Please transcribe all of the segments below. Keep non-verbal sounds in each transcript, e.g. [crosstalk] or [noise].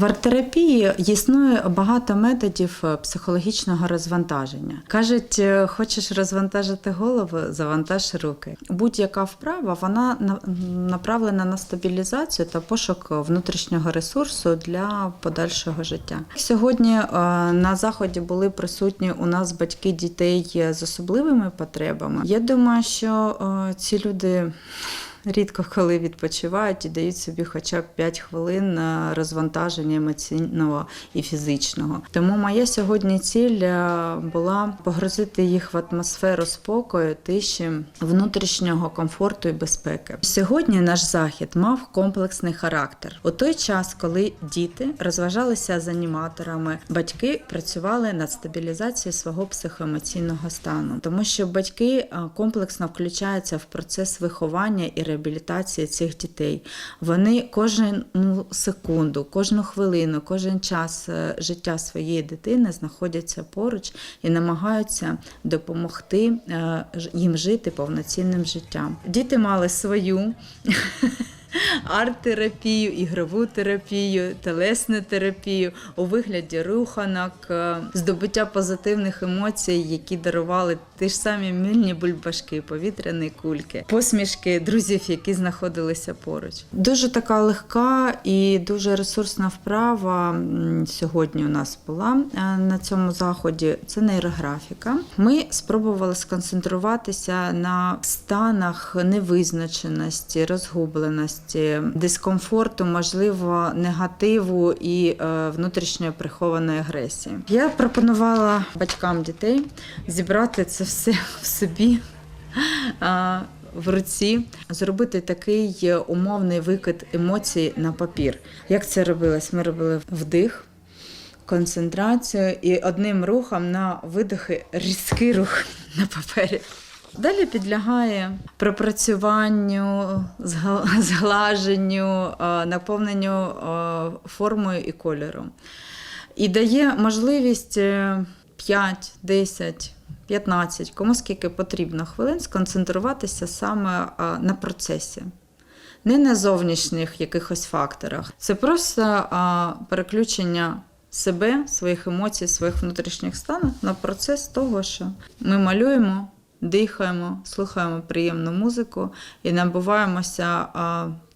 В арт-терапії існує багато методів е, психологічного розвантаження. Кажуть, е, хочеш розвантажити голову, завантаж руки. Будь-яка вправа вона на- направлена на стабілізацію та пошук внутрішнього ресурсу для подальшого життя. Сьогодні е, на заході були присутні у нас батьки дітей з особливими потребами. Я думаю, що ці люди. Рідко коли відпочивають і дають собі хоча б 5 хвилин на розвантаження емоційного і фізичного. Тому моя сьогодні ціль е, була погрузити їх в атмосферу спокою, тиші, внутрішнього комфорту і безпеки. Сьогодні наш захід мав комплексний характер. У той час, коли діти розважалися з аніматорами, батьки працювали над стабілізацією свого психоемоційного стану, тому що батьки е, комплексно включаються в процес виховання і реабілітації цих дітей. Вони кожну секунду, кожну хвилину, кожен час е, життя своєї дитини знаходяться поруч і намагаються допомогти е, їм жити повноцінним життям. Діти мали свою. [laughs] Арт-терапію, ігрову терапію, телесну терапію у вигляді руханок, е, здобуття позитивних емоцій, які дарували ті ж самі мильні бульбашки, повітряні кульки, посмішки друзів, які знаходилися поруч. Дуже така легка і дуже ресурсна вправа сьогодні у нас була е, на цьому заході. Це нейрографіка. Ми спробували сконцентруватися на станах невизначеності, розгубленості, дискомфорту, можливо, негативу і е, внутрішньої прихованої агресії. Я пропонувала батькам дітей зібрати це все в собі. В руці зробити такий умовний викид емоцій на папір. Як це робилось? Ми робили вдих, концентрацію і одним рухом на видохи різкий рух на папері. Далі підлягає пропрацюванню, [laughs] зглаженню, е, наповненню е, формою і кольором. І дає можливість е, 5, 10, 15, кому скільки потрібно хвилин сконцентруватися саме е, на процесі. Не на зовнішніх якихось факторах. Це просто переключення себе, своїх емоцій, своїх внутрішніх станів на процес того, що ми малюємо, дихаємо, слухаємо приємну музику і набуваємося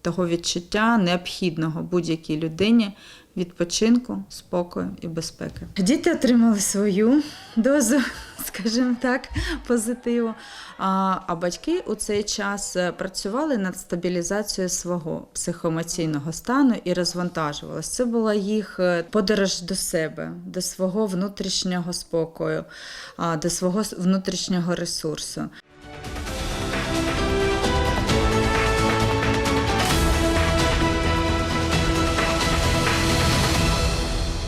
того відчуття необхідного будь-якій людині відпочинку, спокою і безпеки. Діти отримали свою дозу, [laughs] скажімо так, позитиву. А, а батьки у цей час е, працювали над стабілізацією свого психоемоційного стану і розвантажувалися. Це була їх е, подорож до себе, до свого внутрішнього спокою, до свого внутрішнього ресурсу.